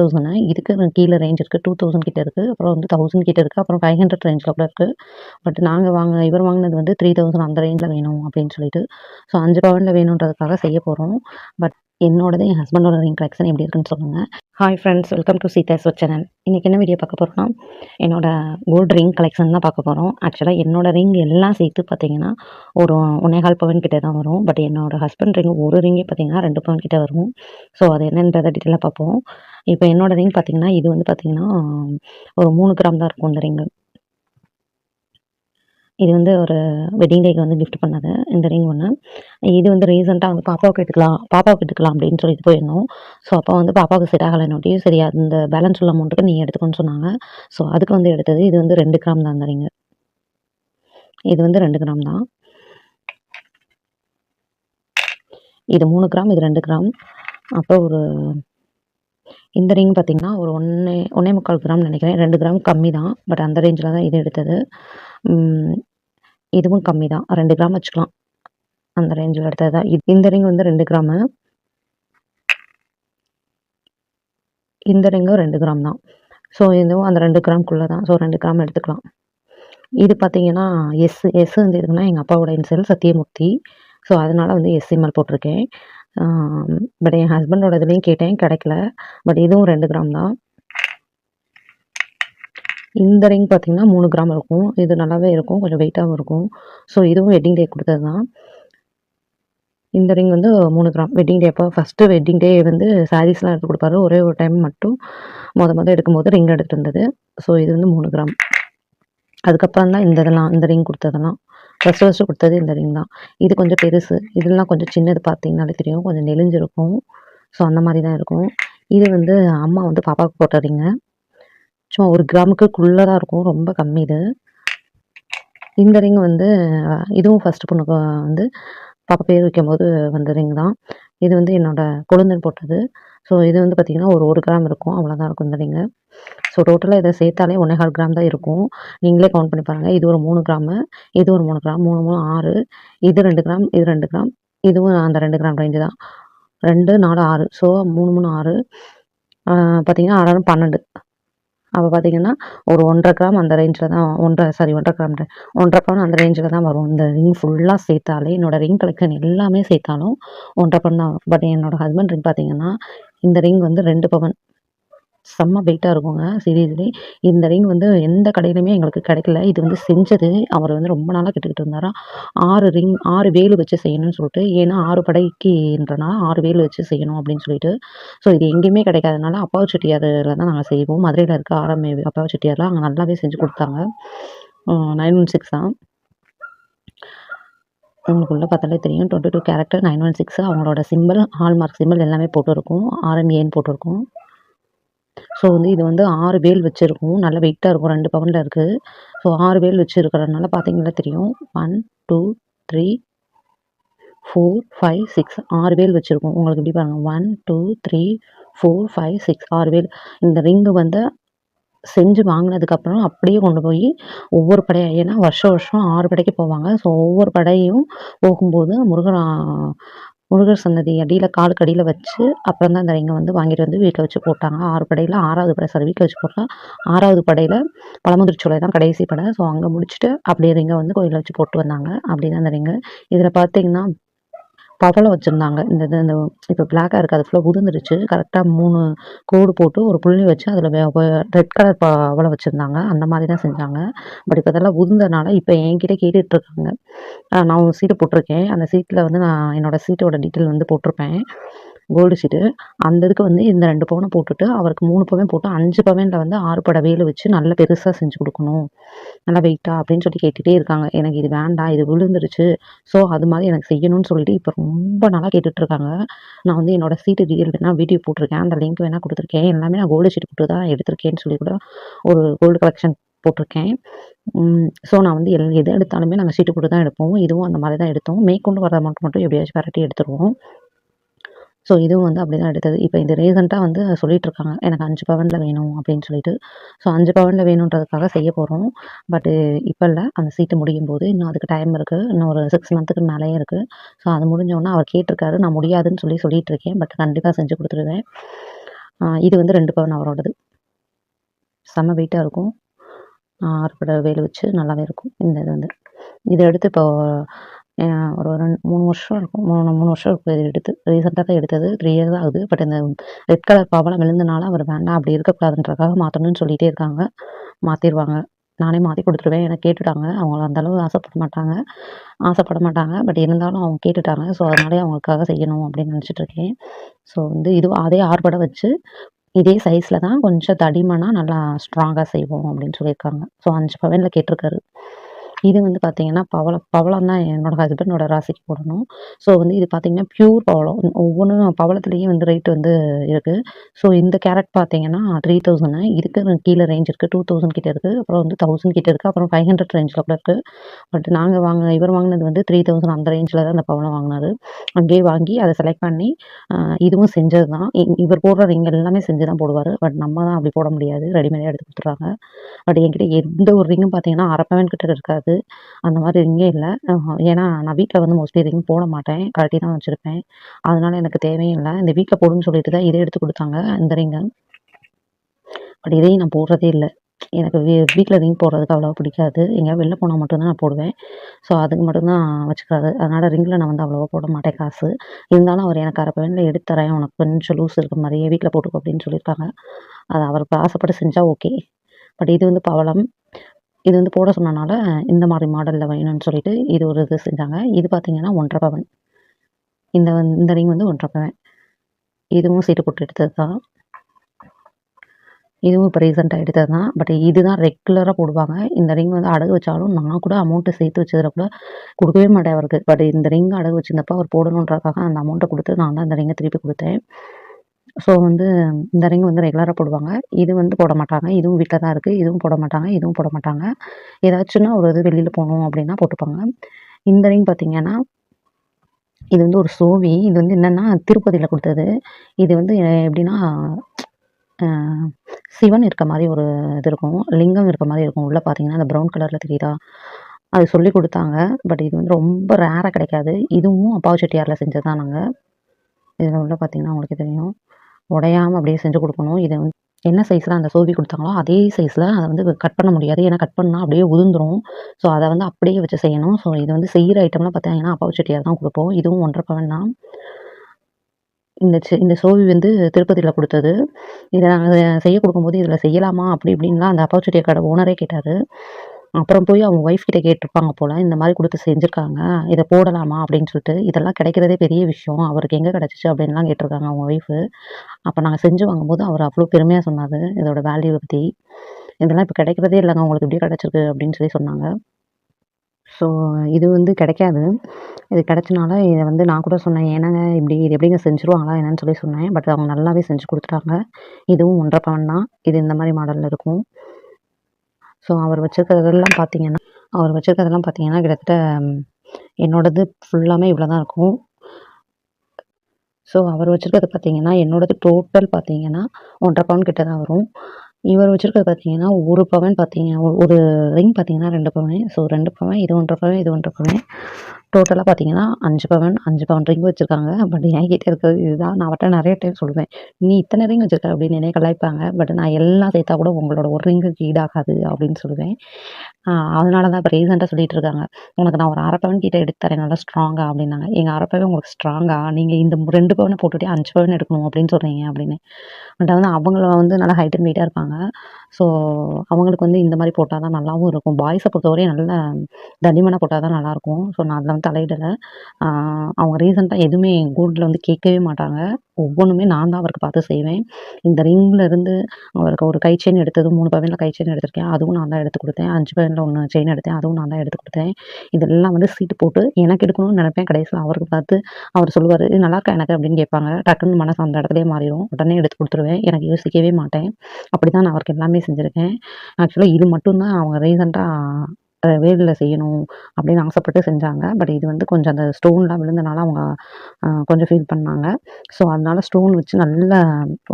Thousand இதுக்கு கீழே range இருக்குது டூ தௌசண்ட் கிட்ட இருக்குது அப்புறம் வந்து தௌசண்ட் கிட்ட இருக்குது அப்புறம் ஃபைவ் ஹண்ட்ரட் ரேஞ்சில் கூட இருக்குது பட் நாங்கள் வாங்க இவர் வாங்கினது வந்து த்ரீ தௌசண்ட் அந்த ரேஞ்சில் வேணும் அப்படின்னு சொல்லிட்டு. ஸோ அஞ்சு பவுனில் வேணுன்றதுக்காக செய்ய போகிறோம் பட் என்னோடது என் ஹஸ்பண்டோட ரிங் கலெக்ஷன் எப்படி இருக்குன்னு சொல்லுங்கள் hi friends welcome to Seetha's channel இன்றைக்கி என்ன வீடியோ பார்க்க போகிறோம்னா என்னோட கோல்டு ரிங் கலெக்ஷன் தான் பார்க்க போகிறோம் ஆக்சுவலாக என்னோட ரிங் எல்லாம் சேர்த்து பார்த்தீங்கன்னா ஒரு ஒன்னேகால் பவன் கிட்டே தான் வரும். பட் என்னோட ஹஸ்பண்ட் ரிங் ஒரு ரிங்கே பார்த்தீங்கன்னா ரெண்டு பவன் கிட்டே வரும். ஸோ அது என்னன்றதை டீட்டெயிலாக பார்ப்போம். இப்போ என்னோட ரிங் பார்த்தீங்கன்னா இது வந்து பார்த்தீங்கன்னா ஒரு மூணு கிராம் தான் இருக்கும் இந்த ரிங்கு இது வந்து ஒரு வெட்டிங் டேக்கு வந்து கிஃப்ட் பண்ணது இந்த ரிங் ஒன்று இது வந்து ரீசெண்டாக வந்து பாப்பாவுக்கு எடுத்துக்கலாம் பாப்பாவுக்கு எடுத்துக்கலாம் அப்படின்னு சொல்லிட்டு போயிருந்தோம். ஸோ அப்போ வந்து பாப்பாவுக்கு செட் ஆகலைன்னொட்டி சரி அந்த பேலன்ஸ் உள்ள அமௌண்ட்டுக்கு நீ எடுத்துக்கோன்னு சொன்னாங்க. ஸோ அதுக்கு வந்து எடுத்தது இது வந்து ரெண்டு கிராம் தான் அந்த ரிங்கு இது வந்து ரெண்டு கிராம் தான். இது மூணு கிராம் இது ரெண்டு கிராம் அப்புறம் ஒரு இந்த ரிங் பார்த்தீங்கன்னா ஒரு ஒன்று ஒன்றே முக்கால் கிராம் நினைக்கிறேன். ரெண்டு கிராம் கம்மி தான். பட் அந்த ரேஞ்சில் தான் இது எடுத்தது. உம், இதுவும் கம்மி தான். ரெண்டு கிராம் வச்சுக்கலாம். அந்த ரேஞ்சில் எடுத்தது தான். இந்த ரிங் வந்து ரெண்டு கிராமு. இந்த ரிங்கும் ரெண்டு கிராம் தான். ஸோ இதுவும் அந்த ரெண்டு கிராம்குள்ளே தான். ஸோ ரெண்டு கிராம் எடுத்துக்கலாம். இது பார்த்தீங்கன்னா எஸ் எஸ் வந்து எதுக்குன்னா எங்கள் அப்பாவோட இன்சல் சத்தியமூர்த்தி. ஸோ அதனால வந்து எஸ் சிம்மல் போட்டிருக்கேன். பட் என் ஹஸ்பண்டோட இதுலேயும் கேட்டேன் கிடைக்கல. பட் இதுவும் ரெண்டு கிராம் தான். இந்த ரிங் பார்த்திங்கன்னா மூணு கிராம் இருக்கும். இது நல்லாவே இருக்கும் கொஞ்சம் வெயிட்டாகவும் இருக்கும். ஸோ இதுவும் வெட்டிங் டே கொடுத்தது தான். இந்த ரிங் வந்து மூணு கிராம் வெட்டிங் டே அப்போ ஃபஸ்ட்டு வெட்டிங் டே வந்து சாரீஸ்லாம் எடுத்து கொடுப்பாரு. ஒரே ஒரு டைம் மட்டும் மொதல் மொதல் எடுக்கும்போது ரிங் எடுத்துட்டு இருந்தது. ஸோ இது வந்து மூணு கிராம் அதுக்கப்புறம் தான் இந்த இதெல்லாம் இந்த ரிங் கொடுத்ததெல்லாம். ஃபஸ்ட்டு ஃபஸ்ட்டு கொடுத்தது இந்த ரிங் தான். இது கொஞ்சம் பெருசு. இதெல்லாம் கொஞ்சம் சின்னது பார்த்தீங்கனாலே தெரியும். கொஞ்சம் நெளிஞ்சிருக்கும். ஸோ அந்த மாதிரி தான் இருக்கும். இது வந்து அம்மா வந்து பாப்பாவுக்கு போட்ட ரிங்கு சும்மா ஒரு கிராமுக்குள்ளே தான் இருக்கும். ரொம்ப கம்மி இது. இந்த ரிங் வந்து இதுவும் ஃபஸ்ட்டு பொண்ணுக்கு வந்து பாப்பா பேர் வைக்கும்போது வந்த ரிங் தான். இது வந்து என்னோட கொழுந்தன் போட்டது. ஸோ இது வந்து பார்த்திங்கன்னா ஒரு ஒரு கிராம் இருக்கும். அவ்வளோதான் இருக்கும் இந்த ரிங்கு ஸோ டோட்டலாக இதை சேர்த்தாலே ஒன்றேகால் கிராம் தான் இருக்கும். நீங்களே கவுண்ட் பண்ணி பாருங்கள் இது ஒரு மூணு கிராமு இது ஒரு மூணு கிராம் மூணு மூணு ஆறு இது ரெண்டு கிராம் இது ரெண்டு கிராம் இதுவும் அந்த ரெண்டு கிராம் ரேஞ்சு தான். ரெண்டு நாலு ஆறு. ஸோ மூணு மூணு ஆறு. பார்த்திங்கன்னா ஆறாறு பன்னெண்டு. அப்போ பார்த்தீங்கன்னா ஒரு ஒன்றரை கிராம் அந்த ரேஞ்சில் தான் ஒன்றரை சாரி ஒன்றரை கிராம் ஒன்றரை பவுன் அந்த ரேஞ்சில் தான் வரும். இந்த ரிங் ஃபுல்லாக சேர்த்தாலே என்னோடய ரிங் கலெக்ஷன் எல்லாமே சேர்த்தாலும் ஒன்றரை பவுன் தான் வரும். பட் என்னோடய ஹஸ்பண்ட் ரிங் பார்த்தீங்கன்னா இந்த ரிங் வந்து ரெண்டு பவன். செம்ம வெயிட்டாக இருக்குங்க. சீரியஸ்லி இந்த ரிங் வந்து எந்த கடையிலுமே எங்களுக்கு கிடைக்கல. இது வந்து செஞ்சது. அவர் வந்து ரொம்ப நாளாக கேட்டுக்கிட்டு இருந்தாராம் ஆறு ரிங் ஆறு வேலு வச்சு செய்யணும்னு சொல்லிட்டு ஏன்னா ஆறு படைக்குன்றனால ஆறு வேலு வச்சு செய்யணும் அப்படின்னு சொல்லிட்டு. ஸோ இது எங்கேயுமே கிடைக்காதனால அப்பாவு செட்டியாரில் தான் நாங்கள் செய்வோம். மதுரையில் இருக்க ஆரம்பி அப்பாவு செட்டியாரில் அங்கே நல்லாவே செஞ்சு கொடுத்தாங்க. நைன் ஒன் சிக்ஸ் தான். உங்களுக்குள்ளே பார்த்தாலே தெரியும். Twenty two character nine one six அவங்களோட சிம்பிள் ஹால்மார்க் சிம்பிள் எல்லாமே போட்டிருக்கும். ஆர்என்ஏன்னு போட்டிருக்கும். ஸோ வந்து இது வந்து ஆறு வேல் வச்சுருக்கும். நல்ல வெயிட்டாக இருக்கும். ரெண்டு பவுனில் இருக்குது ஸோ ஆறு வேல் வச்சுருக்கிறதுனால பார்த்தீங்கன்னா தெரியும். One two three four five six ஆறு வேல் வச்சுருக்கோம். உங்களுக்கு எப்படி பாருங்கள் one two three four five six ஆறு வேல். இந்த ரிங்கு வந்து செஞ்சு வாங்கினதுக்கப்புறம் அப்படியே கொண்டு போய் ஒவ்வொரு படையாக ஏன்னா வருஷம் வருஷம் ஆறு படைக்கு போவாங்க. ஸோ ஒவ்வொரு படையும் போகும்போது முருகன் முருகர் சன்னதி அடியில் காலுக்கு அடியில் வச்சு அப்புறம் தான் இந்த ரிங்கை வந்து வாங்கிட்டு வந்து வீட்டில் வச்சு போட்டாங்க. ஆறு படையில் ஆறாவது படை சார் வீட்டில் வச்சு போட்டால் ஆறாவது படையில் பழமுதிர்ச்சோலை தான் கடைசி படை. ஸோ அங்கே முடிச்சுட்டு அப்படியே ரிங்கை வந்து கோயிலில் வச்சு போட்டு வந்தாங்க. அப்படி தான் இந்த ரிங்கு. இதில் பார்த்தீங்கன்னா பவளம் வச்சுருந்தாங்க. இந்த இது இந்த இப்போ பிளாக்காக இருக்குது அது ஃபுல்லாக உதிர்ந்துருச்சு கரெக்டாக மூணு கோடு போட்டு ஒரு புள்ளி வச்சு அதில் ரெட் கலர் பவளம் வச்சுருந்தாங்க. அந்த மாதிரி தான் செஞ்சாங்க. பட் இப்போ அதெல்லாம் உதிர்ந்தனால இப்போ என்கிட்ட கேட்டுட்ருக்காங்க. நான் ஒரு சீட்டு போட்டிருக்கேன். அந்த சீட்டில் வந்து நான் என்னோட சீட்டோட டீட்டெயில் வந்து போட்டிருப்பேன். கோல்டு சீட்டு அந்த இதுக்கு வந்து இந்த ரெண்டு பவுனை போட்டுட்டு அவருக்கு மூணு பவன் போட்டு அஞ்சு பவனில் வந்து ஆறு பட வேலு வச்சு நல்லா பெருசாக செஞ்சு கொடுக்கணும். நல்லா வெயிட்டா அப்படின்னு சொல்லி கேட்டுகிட்டே இருக்காங்க. எனக்கு இது வேண்டாம் இது விழுந்துருச்சு. ஸோ அது மாதிரி எனக்கு செய்யணும்னு சொல்லிட்டு இப்போ ரொம்ப நாளாக கேட்டுட்ருக்காங்க நான் வந்து என்னோட சீட்டு டீட்டெயில் வேணால் வீடியோ போட்டிருக்கேன். அந்த லிங்க் வேணால் கொடுத்துருக்கேன். எல்லாமே நான் கோல்டு சீட் போட்டு தான் எடுத்திருக்கேன்னு சொல்லி கூட ஒரு கோல்டு கலெக்ஷன் போட்டிருக்கேன். ஸோ நான் வந்து எல் எது எடுத்தாலுமே நாங்கள் சீட்டு போட்டு தான் எடுப்போம். இதுவும் அந்த மாதிரி தான் எடுத்தோம். மேற்கொண்டு வர அமௌண்ட் மட்டும் எப்படியாச்சும் விரட்டி எடுத்துருவோம். ஸோ இதுவும் வந்து அப்படி தான் எடுத்தது. இப்போ இது ரீசெண்டாக வந்து சொல்லிட்டு இருக்காங்க எனக்கு அஞ்சு பவனில் வேணும் அப்படின்னு சொல்லிட்டு. ஸோ அஞ்சு பவனில் வேணுன்றதுக்காக செய்ய போகிறோம் பட்டு இப்போ இல்லை. அந்த சீட்டு முடியும் போது இன்னும் அதுக்கு டைம் இருக்குது இன்னும் ஒரு சிக்ஸ் மந்த்துக்கு மேலேயே இருக்குது ஸோ அது முடிஞ்சோடனே அவர் கேட்டிருக்காரு. நான் முடியாதுன்னு சொல்லி சொல்லிட்டு இருக்கேன் பட் கண்டிப்பாக செஞ்சு கொடுத்துருவேன். இது வந்து ரெண்டு பவன் அவரோடது. செம்ம வெயிட்டாக இருக்கும். ஆறுபட வேலை வச்சு நல்லாவே இருக்கும். இந்த இது வந்து. இதை எடுத்து இப்போ ஒரு ரெண்டு மூணு வருஷம் இருக்கும். மூணு மூணு வருஷம் இருக்கும் இது எடுத்து. ரீசெண்டாக தான் எடுத்தது. த்ரீ இயர்ஸ் தான் ஆகுது. பட் இந்த ரெட் கலர் பவளம் விழுந்தனால அவர் வேண்டாம். அப்படி இருக்கக்கூடாதுன்றக்காக மாற்றணும்னு சொல்லிகிட்டே இருக்காங்க. மாற்றிடுவாங்க நானே மாற்றி கொடுத்துருவேன். எனக்கு கேட்டுட்டாங்க. அவங்கள அந்த அளவு ஆசைப்பட மாட்டாங்க. ஆசைப்பட மாட்டாங்க. பட் இருந்தாலும் அவங்க கேட்டுட்டாங்க. ஸோ அதனாலே அவங்களுக்காக செய்யணும் அப்படின்னு நினச்சிட்ருக்கேன் ஸோ வந்து இது அதே ஆறுபடை வச்சு இதே சைஸில் தான் கொஞ்சம் தடிமனாக நல்லா ஸ்ட்ராங்காக செய்வோம் அப்படின்னு சொல்லியிருக்காங்க. ஸோ அஞ்சு பவனில் கேட்டிருக்காரு. இது வந்து பார்த்தீங்கன்னா பவளம் பவளம் தான் என்னோட ஹஸ்பண்டோட ராசிக்கு போடணும். ஸோ வந்து இது பார்த்தீங்கன்னா பியூர் பவளம். ஒவ்வொன்றும் பவளத்துலேயும் வந்து ரேட் வந்து இருக்குது ஸோ இந்த கேரட் பார்த்தீங்கன்னா த்ரீ தௌசண்ட் இதுக்கு கீழே ரேஞ்ச் இருக்குது டூ தௌசண்ட் கிட்டே இருக்குது அப்புறம் வந்து தௌசண்ட் கிட்டே இருக்குது அப்புறம் ஃபைவ் ஹண்ட்ரட் ரேஞ்சில் கூட இருக்குது பட் நாங்கள் வாங்க இவர் வாங்கினது வந்து த்ரீ தௌசண்ட் அந்த ரேஞ்சில் தான் அந்த பவளம் வாங்கினாரு. அங்கேயே வாங்கி அதை செலக்ட் பண்ணி இதுவும் செஞ்சது தான். இவர் போடுற ரிங் எல்லாமே செஞ்சு தான் போடுவார். பட் நம்ம தான் அப்படி போட முடியாது. ரெடிமேடாக எடுத்து கொடுத்துட்றாங்க. பட் என்கிட்ட எந்த ஒரு ரிங்கும் பார்த்தீங்கன்னா அரை பவன் கிட்ட இருக்காது. அந்த மாதிரி ரிங்கே இல்லை. ஏன்னா நான் வீட்டில் வந்து மோஸ்ட்லி ரிங் போட மாட்டேன். கழட்டி தான் வச்சுருப்பேன். அதனால எனக்கு தேவையும் இல்லை. இந்த வீட்டில் போடுன்னு சொல்லிட்டு தான் இதை எடுத்து கொடுத்தாங்க இந்த ரிங்கை. பட் இதையும் நான் போடுறதே இல்லை. எனக்கு வீ வீட்டில் ரிங் போடுறதுக்கு அவ்வளோவா பிடிக்காது. எங்கேயாவது வெளில போனால் மட்டும்தான் நான் போடுவேன். ஸோ அதுக்கு மட்டும்தான் வச்சுக்கிறாரு அதனால் ரிங்கில் நான் வந்து அவ்வளோவா போட மாட்டேன் காசு. இருந்தாலும் அவர் எனக்கு அரை பவனில் எடுத்து தரேன். உனக்கு கொஞ்சம் லூஸ் இருக்க மாதிரியே வீட்டில் போட்டுக்கோ அப்படின்னு சொல்லியிருக்காங்க. அது அவருக்கு ஆசைப்பட்டு செஞ்சால் ஓகே பட் இது வந்து பவளம். இது வந்து போட சொன்னனால இந்த மாதிரி மாடலில் வேணும்னு சொல்லிட்டு இது ஒரு இது செஞ்சாங்க. இது பார்த்தீங்கன்னா ஒன்றரை பவன். இந்த இந்த ரிங் வந்து ஒன்றரை பவன். இதுவும் சீட்டு போட்டு எடுத்தது தான் இதுவும் இப்போ ரீசெண்டாக எடுத்தது தான் பட் இதுதான் ரெகுலராக போடுவாங்க. இந்த ரிங் வந்து அடகு வச்சாலும் நான் கூட அமௌண்ட்டு சேர்த்து வச்சதில் கூட கொடுக்கவே மாட்டேன் அவருக்கு. பட் இந்த ரிங் அடகு வச்சிருந்தப்போ அவர் போடணுன்றக்காக அந்த அமௌண்ட்டை கொடுத்து நான் தான் இந்த ரிங்கை திருப்பி கொடுத்தேன். ஸோ வந்து இந்த ரிங் வந்து ரெகுலராக போடுவாங்க. இது வந்து போட மாட்டாங்க. இதுவும் வீட்டில் தான் இருக்குது இதுவும் போட மாட்டாங்க. இதுவும் போட மாட்டாங்க. ஏதாச்சும்னா ஒரு இது வெளியில் போகணும் அப்படின்னா போட்டுப்பாங்க. இந்த ரிங் பார்த்தீங்கன்னா இது வந்து ஒரு சோவி. இது வந்து என்னென்னா திருப்பதியில் கொடுத்தது. இது வந்து எப்படின்னா சிவன் இருக்க மாதிரி ஒரு இது இருக்கும். லிங்கம் இருக்க மாதிரி இருக்கும். உள்ளே பார்த்தீங்கன்னா அந்த ப்ரௌன் கலரில் தெரியுதா? அது சொல்லி கொடுத்தாங்க. பட் இது வந்து ரொம்ப ரேராக கிடைக்காது. இதுவும் அப்பாவு செட்டியாரில் செஞ்சது தான் நாங்கள் இதில் உள்ள பார்த்தீங்கன்னா உங்களுக்கு தெரியும். உடையாமல் அப்படியே செஞ்சு கொடுக்கணும். இதை வந்து என்ன சைஸில் அந்த சோவி கொடுத்தாங்களோ அதே சைஸில் அதை வந்து கட் பண்ண முடியாது. ஏன்னா கட் பண்ணால் அப்படியே உதிர்ந்துரும். ஸோ அதை வந்து அப்படியே வச்சு செய்யணும். ஸோ இது வந்து செய்கிற ஐட்டம்லாம் பார்த்தீங்கன்னா அப்பாவு செட்டியார் தான் கொடுப்போம். இதுவும் ஒன்றரை பவன் தான். இந்த இந்த சோவி வந்து திருப்பதியில் கொடுத்தது. இதை நாங்கள் செய்ய கொடுக்கும்போது இதில் செய்யலாமா? அப்படி இப்படின்லாம் அந்த அப்பாவு செட்டியார் கடை ஓனரே கேட்டார். அப்புறம் போய் அவங்க ஒய்ஃப் கிட்ட கேட்டிருப்பாங்க போல் இந்த மாதிரி கொடுத்து செஞ்சுருக்காங்க இதை போடலாமா அப்படின்னு சொல்லிட்டு இதெல்லாம் கிடைக்கிறதே பெரிய விஷயம் அவருக்கு எங்கே கிடச்சிச்சு அப்படின்லாம் கேட்டிருக்காங்க அவங்க ஒய்ஃபு அப்போ நாங்கள் செஞ்சு வாங்கும்போது அவர் அவ்வளோ பெருமையாக சொன்னார் இதோட வேல்யூவை பற்றி இதெல்லாம் இப்போ கிடைக்கிறதே இல்லைங்க உங்களுக்கு இப்படி கிடச்சிருக்கு அப்படின்னு சொல்லி சொன்னாங்க. ஸோ இது வந்து கிடைக்காது. இது கிடைச்சனால இதை வந்து நான் கூட சொன்னேன் ஏன்னாங்க இப்படி இது எப்படிங்க செஞ்சுருவாங்களா என்னன்னு சொல்லி சொன்னேன். பட் அவங்க நல்லாவே செஞ்சு கொடுத்துட்டாங்க. இதுவும் ஒன்றரை பவன் தான். இது இந்த மாதிரி மாடலில் இருக்கும். ஸோ அவர் வச்சுருக்கிறதெல்லாம் பார்த்தீங்கன்னா அவர் வச்சுருக்கிறதெல்லாம் பார்த்தீங்கன்னா கிட்டத்தட்ட என்னோடது ஃபுல்லாமே இவ்வளோ தான் இருக்கும். ஸோ அவர் வச்சுருக்கிறது பார்த்தீங்கன்னா என்னோடது டோட்டல் பார்த்தீங்கன்னா ஒன்றரை பவுன் கிட்ட தான் வரும். இவர் வச்சுருக்கிறது பார்த்தீங்கன்னா ஒரு பவன் பார்த்தீங்க ஒரு ரிங் பார்த்தீங்கன்னா ரெண்டு பவன் ஸோ ரெண்டு பவன் இது ஒன்றரை பவன் இது ஒன்றரை பவன் டோட்டலாக பார்த்தீங்கன்னா அஞ்சு பவன் அஞ்சு பவன் ரிங் வச்சுருக்காங்க. பட் என்கிட்ட இருக்கிறது இதுதான். நான் அவர்கிட்ட நிறைய டைம் சொல்லுவேன். நீ இத்தனை ரிங் வச்சுருக்க அப்படின்னு என்னைய கலாய்ப்பாங்க. பட் நான் எல்லாம் சேர்த்தா கூட உங்களோட ஒரு ரிங்குக்கு ஈடாகாது அப்படின்னு சொல்லுவேன். அதனால தான் இப்போ ரீசெண்டாக சொல்லிட்டு இருக்காங்க. உனக்கு நான் ஒரு அரை பவன் கிட்டே எடுத்து தரேன். நல்லா ஸ்ட்ராங்கா அப்படின்னாங்க. எங்கள் அரை பவன் உங்களுக்கு ஸ்ட்ராங்காக நீங்கள் இந்த ரெண்டு பவனை போட்டுட்டு அஞ்சு பவன் எடுக்கணும் அப்படின்னு சொல்கிறீங்க அப்படின்னு. பட் வந்து அவங்கள வந்து நல்லா ஹைட் அண்ட் வெயிட்டாக இருப்பாங்க. ஸோ அவங்களுக்கு வந்து இந்த மாதிரி போட்டால் தான் நல்லாவும் இருக்கும். பாய்ஸை பொறுத்தவரையும் நல்ல தடிமனாக போட்டால் தான் நல்லாயிருக்கும். ஸோ நான் அதில் வந்து தலையிடலை அவங்க ரீசெண்டாக எதுவுமே கோல்டில் வந்து கேட்கவே மாட்டாங்க. ஒவ்வொன்றுமே நான் தான் அவருக்கு பார்த்து செய்வேன். இந்த ரிங்கில் இருந்து அவருக்கு ஒரு கை செயின் எடுத்தது மூணு பவனில் கை செயின் எடுத்திருக்கேன். அதுவும் நான் தான் எடுத்து கொடுத்தேன். அஞ்சு பவனில் ஒன்று செயின் எடுத்தேன். அதுவும் நான் தான் எடுத்து கொடுத்தேன். இதெல்லாம் வந்து சீட்டு போட்டு எனக்கு எடுக்கணும்னு நினைப்பேன். கடைசியில் அவருக்கு பார்த்து அவர் சொல்லுவார் இது நல்லா இருக்கா எனக்கு? அப்படின்னு கேட்பாங்க. டக்குன்னு மனசு அந்த இடத்துலயே மாறிடும் உடனே எடுத்து கொடுத்துருவேன். எனக்கு யோசிக்கவே மாட்டேன். அப்படி தான் நான் அவருக்கு எல்லாமே செஞ்சுருக்கேன். ஆக்சுவலாக இது மட்டும்தான் அவங்க ரீசெண்டாக வேலில் செய்யணும் அப்படின்னு ஆசைப்பட்டு செஞ்சாங்க. பட் இது வந்து கொஞ்சம் அந்த ஸ்டோன்லாம் விழுந்தனால அவங்க கொஞ்சம் ஃபீல் பண்ணாங்க. ஸோ அதனால ஸ்டோன் வச்சு நல்ல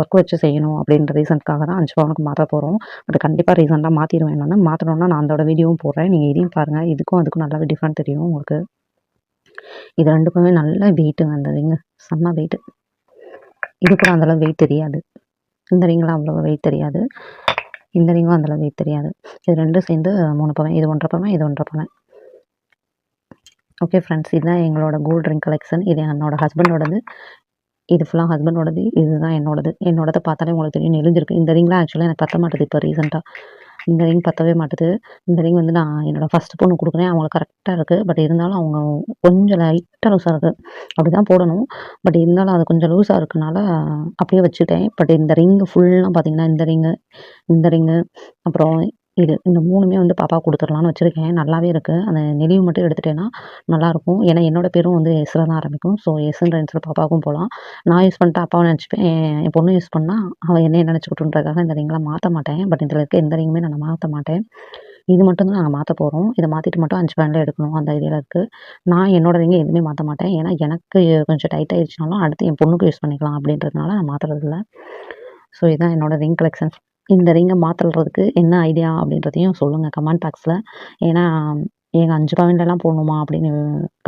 ஒர்க் வச்சு செய்யணும் அப்படின்ற ரீசன்க்காக தான் அஞ்சு பவுனுக்கு மாற்ற போகிறோம் பட் கண்டிப்பாக ரீசெண்டாக மாற்றிடுவேன் நான். மாற்றணும்னா நான் அதோட வீடியோவும் போடுறேன். நீங்கள் இதையும் பாருங்கள் இதுக்கும் அதுக்கும் நல்லாவே டிஃப்ரெண்ட் தெரியும் உங்களுக்கு. இது ரெண்டுக்குமே நல்ல வெயிட்டுங்க அந்த ரிங்கு செம்ம வெயிட்டு இது கூட அந்தளவு வெயிட் தெரியாது. இந்த ரிங்லாம் அவ்வளோ வெயிட் தெரியாது. இந்த ரிங்கும் அந்தளவு வெயிட் தெரியாது. இது ரெண்டும் சேர்ந்து மூணு பவன். இது ஒன்றரை பவன் இது ஒன்றரை பவன். ஓகே ஃப்ரெண்ட்ஸ் இதுதான் எங்களோட கோல்ட் ரிங் கலெக்ஷன் இது என்னோட ஹஸ்பண்டோடது இது ஃபுல்லாக ஹஸ்பண்டோடது இதுதான் என்னோடது. என்னோடதை பார்த்தாலே உங்களுக்கு தெரியும் நெலிஞ்சிருக்கு இந்த ரிங்லாம் ஆக்சுவலாக எனக்கு பத்த மாட்டேது இப்போ ரீசெண்டாக இந்த ரிங் பத்தவே மாட்டுது. இந்த ரிங் வந்து நான் என்னோட ஃபர்ஸ்ட் பொண்ணு கொடுக்குறேன். அவங்களுக்கு கரெக்டாக இருக்குது பட் இருந்தாலும் அவங்க கொஞ்சம் லைட்டாக லூஸாக இருக்குது அப்படி தான் போடணும். பட் இருந்தாலும் அது கொஞ்சம் லூஸாக இருக்கனால அப்படியே வச்சுட்டேன். பட் இந்த ரிங்கு ஃபுல்லாக பார்த்தீங்கன்னா இந்த ரிங்கு இந்த ரிங்கு அப்புறம் இது இந்த மூணுமே வந்து பாப்பா கொடுத்துடலான்னு வச்சுருக்கேன். நல்லாவே இருக்குது அந்த நெளிவு மட்டும் எடுத்துட்டேன்னா நல்லாயிருக்கும் ஏன்னா என்னோட பேரும் வந்து எஸ்ஸில் தான் ஆரம்பிக்கும். ஸோ எஸ்ஸுன்ற இடத்துல பாப்பாவுக்கும் போகலாம் நான் யூஸ் பண்ணிட்டு அப்பாவை நினச்சிப்பேன். என் பொண்ணு யூஸ் பண்ணால் அவள் என்ன நினச்சிக்கிட்டுன்றதுக்காக இந்த ரிங்லாம் மாற்ற மாட்டேன். பட் இதில் இருக்க எந்த ரிங்குமே நான் மாற்ற மாட்டேன். இது மட்டும் தான் நாங்கள் மாற்ற போகிறோம் இதை மாற்றிட்டு மட்டும் அஞ்சு பேண்டில் எடுக்கணும் அந்த ஐடியாவில் இருக்குது நான் என்னோட ரிங்கை எதுவுமே மாற்ற மாட்டேன். ஏன்னா எனக்கு கொஞ்சம் டைட் ஆயிடுச்சுனாலும் அடுத்து என் பொண்ணுக்கு யூஸ் பண்ணிக்கலாம் அப்படின்றதுனால நான் மாற்றுறதில்ல ஸோ இதுதான் என்னோடய ரிங் கலெக்ஷன்ஸ் இந்த ரிங்கை மாற்றுறதுக்கு என்ன ஐடியா அப்படின்றதையும் சொல்லுங்கள் கமெண்ட் பாக்ஸில் ஏன்னா எங்கள் அஞ்சு பவுன்லலாம் போடணுமா அப்படின்னு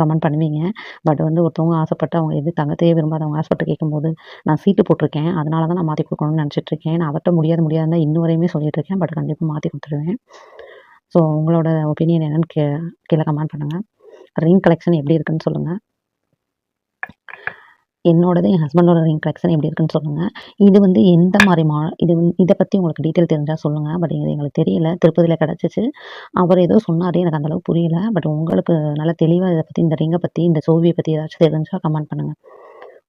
கமெண்ட் பண்ணுவீங்க. பட் வந்து ஒருத்தவங்க ஆசைப்பட்டு அவங்க எது தங்கத்தையே விரும்பாதவங்க ஆசைப்பட்டு கேட்கும்போது நான் சீட்டு போட்டிருக்கேன். அதனால தான் நான் மாற்றி கொடுக்கணும்னு நினச்சிட்ருக்கேன் நான் அவர்கிட்ட முடியாது முடியாதுன்னு இன்ன வரையுமே சொல்லிட்டு இருக்கேன். பட் கண்டிப்பாக மாற்றி கொடுத்துருவேன் ஸோ உங்களோட ஒப்பீனியன் என்னென்னு கே கீழே கமெண்ட் பண்ணுங்கள் ரிங் கலெக்ஷன் எப்படி இருக்குன்னு சொல்லுங்கள் என்னோடது என் ஹஸ்பண்டோட ரிங் கலெக்ஷன் எப்படி இருக்குன்னு சொல்லுங்கள் இது வந்து எந்த மாதிரி மா இது வந்து இதை பற்றி உங்களுக்கு டீட்டெயில் தெரிஞ்சால் சொல்லுங்கள் பட் இது எங்களுக்கு தெரியல. திருப்பதியில் கிடச்சிச்சு. அவர் ஏதோ சொன்னார். எனக்கு அந்தளவுக்கு புரியல. பட் உங்களுக்கு நல்லா தெளிவாக இதை பற்றி இந்த ரிங்கை பற்றி இந்த சோவியை பற்றி ஏதாச்சும் தெரிஞ்சால் கமெண்ட் பண்ணுங்கள்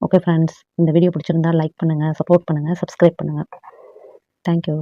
ஓகே ஃப்ரெண்ட்ஸ் இந்த வீடியோ பிடிச்சிருந்தா லைக் பண்ணுங்கள் சப்போர்ட் பண்ணுங்கள் சப்ஸ்கிரைப் பண்ணுங்கள் தேங்க்யூ